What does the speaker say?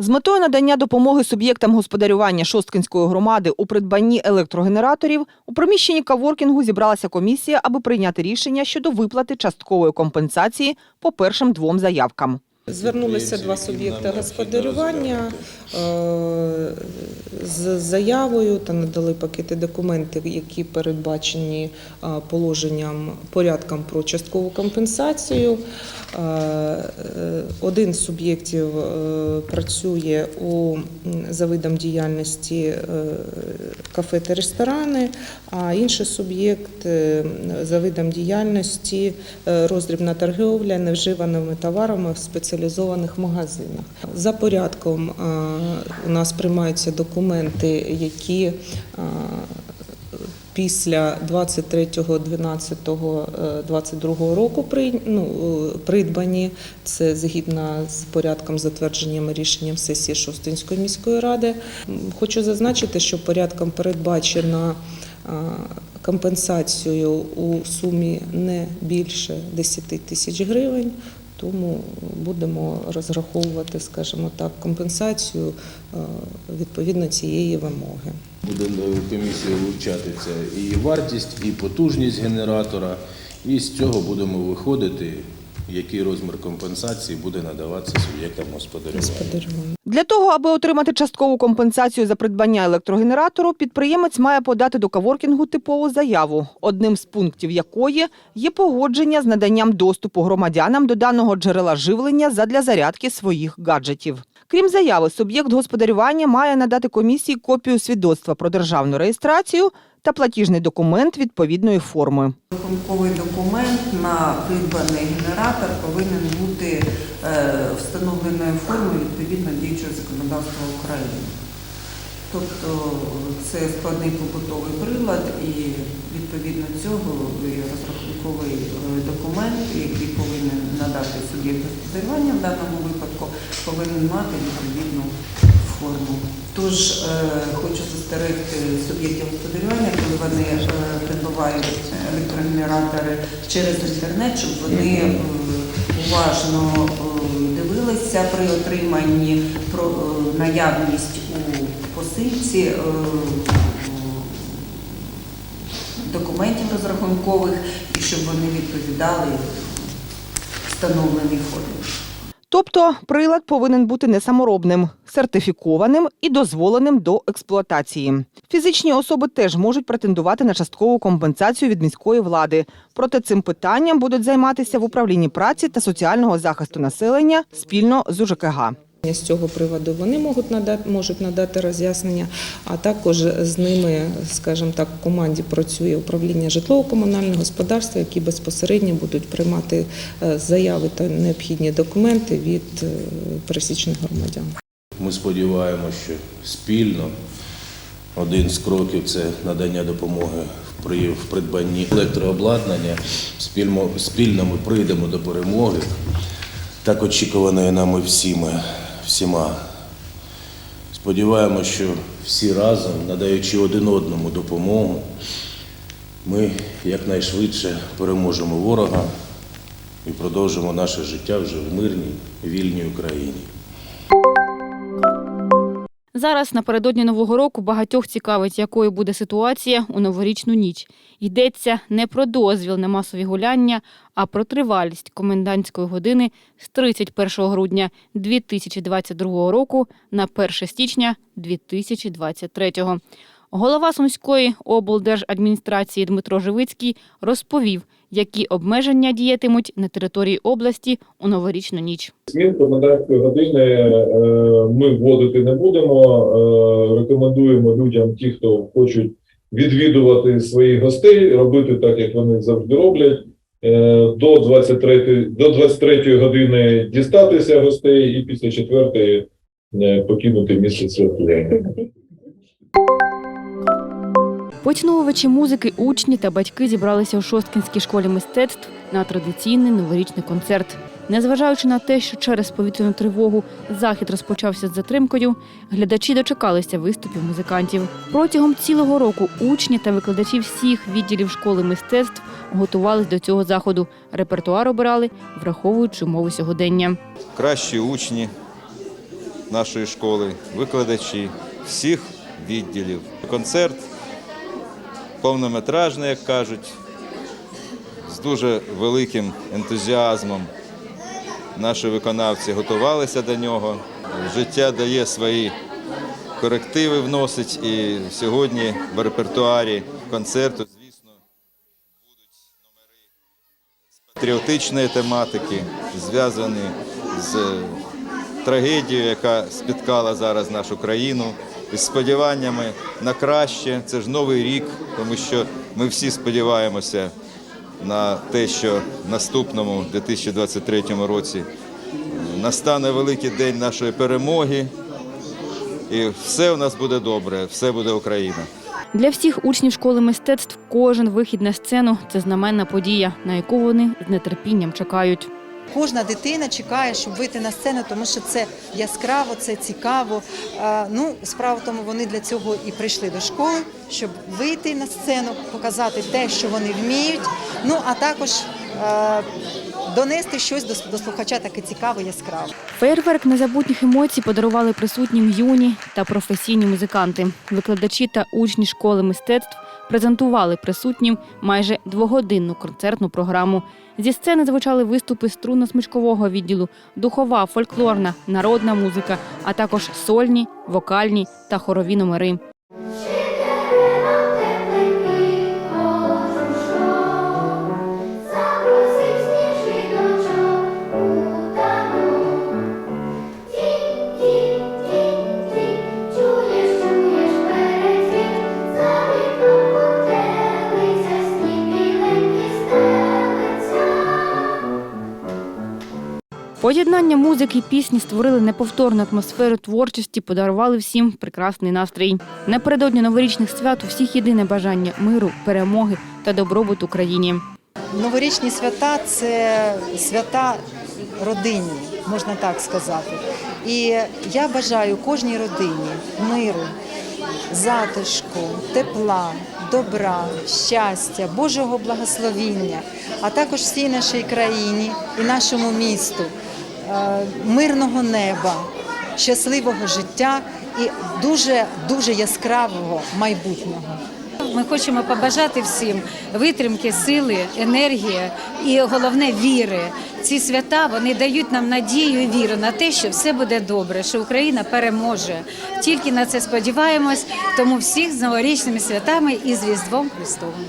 З метою надання допомоги суб'єктам господарювання Шосткинської громади у придбанні електрогенераторів у приміщенні каворкінгу зібралася комісія, аби прийняти рішення щодо виплати часткової компенсації по першим двом заявкам. Звернулися два суб'єкти господарювання е, з заявою та надали пакети документів, які передбачені е, положенням порядком про часткову компенсацію. Е, Один з суб'єктів працює у за видом діяльності кафе та ресторани, а інший суб'єкт за видом діяльності роздрібна торгівля невживаними товарами в спеціалізованих магазинах. За порядком е, у нас приймаються документи, які е, після 23.12.22 року при- ну, е, придбані. Це згідно з порядком затвердженням рішенням сесії Шостинської міської ради. Хочу зазначити, що порядком передбачена е, компенсацію у сумі не більше 10 тисяч гривень. Тому будемо розраховувати, скажімо так, компенсацію е, відповідно цієї вимоги. Буде комісія вивчати це і вартість, і потужність генератора. І з цього будемо виходити, який розмір компенсації буде надаватися суб'єктам господарювання. Для того, аби отримати часткову компенсацію за придбання електрогенератору, підприємець має подати до каворкінгу типову заяву, одним з пунктів якої є погодження з наданням доступу громадянам до даного джерела живлення задля зарядки своїх гаджетів. Крім заяви, суб'єкт господарювання має надати комісії копію свідоцтва про державну реєстрацію та платіжний документ відповідної форми. Рахунковий документ на придбаний генератор повинен бути е, встановленою формою відповідно діючого законодавства України. Тобто це складний побутовий прилад і відповідно цього розрахунковий е, документ, який повинен надати суб'єкт господарювання в даному випадку, повинен мати відповідну форму. Тож е, хочу застерегти суб'єктів господарювання, коли вони е, придбають електрогенератори через інтернет, щоб вони уважно е, при отриманні про е, наявність у посильці е, документів розрахункових і щоб вони відповідали встановлений формі. Тобто прилад повинен бути не саморобним, сертифікованим і дозволеним до експлуатації. Фізичні особи теж можуть претендувати на часткову компенсацію від міської влади. Проте цим питанням будуть займатися в управлінні праці та соціального захисту населення спільно з УЖКГ. З цього приводу вони можуть надати, можуть надати роз'яснення, а також з ними, скажімо так, в команді працює управління житлово-комунального господарства, які безпосередньо будуть приймати е, заяви та необхідні документи від е, пересічних громадян. Ми сподіваємося, що спільно один з кроків це надання допомоги при- придбанні електрообладнання. Спільно ми прийдемо до перемоги, так очікуваної нами всіми, всіма. Сподіваємося, що всі разом, надаючи один одному допомогу, ми якнайшвидше переможемо ворога і продовжимо наше життя вже в мирній, вільній Україні. Зараз напередодні нового року багатьох цікавить, якою буде ситуація у новорічну ніч. Йдеться не про дозвіл на масові гуляння, а про тривалість комендантської години з 31 грудня 2022 року на 1 січня 2023. Голова Сумської облдержадміністрації Дмитро Живицький розповів, які обмеження діятимуть на території області у новорічну ніч. Змін комендантської години е, ми вводити не будемо. Е, Рекомендуємо людям, ті, хто хочуть відвідувати своїх гостей, робити так, як вони завжди роблять. Е, До 23, до 23 години дістатися гостей і після 4 покинути місце святкування. Поціновувачі музики, учні та батьки зібралися у Шосткінській школі мистецтв на традиційний новорічний концерт. Незважаючи на те, що через повітряну тривогу захід розпочався з затримкою, глядачі дочекалися виступів музикантів. Протягом цілого року учні та викладачі всіх відділів школи мистецтв готувались до цього заходу. Репертуар обирали, враховуючи умови сьогодення. кращі учні, нашої школи, викладачі всіх відділів. Концерт повнометражний, як кажуть, з дуже великим ентузіазмом. Наші виконавці готувалися до нього. Життя дає свої корективи, вносить і сьогодні в репертуарі концерту, звісно, будуть номери з патріотичної тематики, зв'язані з трагедією, яка спіткала зараз нашу країну, із сподіваннями на краще. Це ж новий рік, тому що ми всі сподіваємося на те, що в наступному 2023 році настане великий день нашої перемоги, і все у нас буде добре, все буде Україна. Для всіх учнів школи мистецтв кожен вихід на сцену це знаменна подія, на яку вони з нетерпінням чекають. Кожна дитина чекає, щоб вийти на сцену, тому що це яскраво, це цікаво. Е, Ну, справа в тому, вони для цього і прийшли до школи, щоб вийти на сцену, показати те, що вони вміють. Ну а також е, донести щось до, слухача таке цікаве, яскраве. Фейерверк незабутніх емоцій подарували присутнім юні та професійні музиканти. Викладачі та учні школи мистецтв презентували присутнім майже двогодинну концертну програму. Зі сцени звучали виступи струнно-смичкового відділу, духова, фольклорна, народна музика, а також сольні, вокальні та хорові номери. Поєднання музики і пісні створили неповторну атмосферу творчості, подарували всім прекрасний настрій. Напередодні новорічних свят у всіх єдине бажання миру, перемоги та добробуту Україні. Новорічні свята це свята родинні, можна так сказати. І я бажаю кожній родині миру, затишку, тепла, добра, щастя, Божого благословіння, а також всій нашій країні і нашому місту, мирного неба, щасливого життя і дуже дуже яскравого майбутнього. Ми хочемо побажати всім витримки, сили, енергії і головне віри. Ці свята вони дають нам надію і віру на те, що все буде добре, що Україна переможе. Тільки на це сподіваємось. Тому всіх з новорічними святами і з Різдвом Христовим.